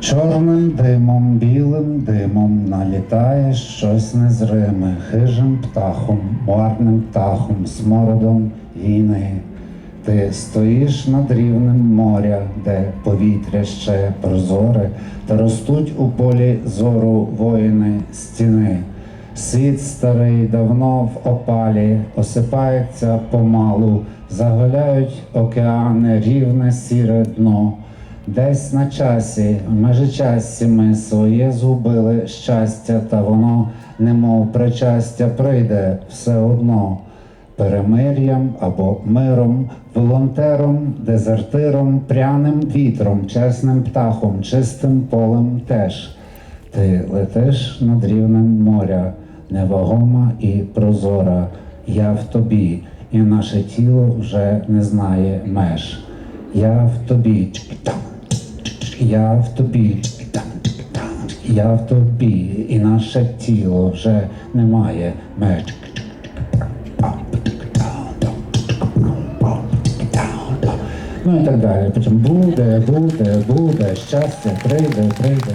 Чорним димом, білим димом налітає щось незриме, хижим птахом, марним птахом, смородом війни. Ти стоїш над рівнем моря, де повітря ще прозоре, та ростуть у полі зору воїни стіни. Світ старий давно в опалі, осипається помалу, заголяють океани, рівне сіре дно. Десь на часі, в межичасі ми своє згубили щастя, та воно, немов причастя, прийде все одно. Перемир'ям або миром, волонтером, дезертиром, пряним вітром, чесним птахом, чистим полем теж. Ти летиш над рівнем моря, невагома і прозора. Я в тобі, і наше тіло вже не знає меж. Я в тобі, я в тобі, я в тобі, і наше тіло вже не має меж. Ну і так далі. Потім буде, буде, буде, щастя, прийде, прийде.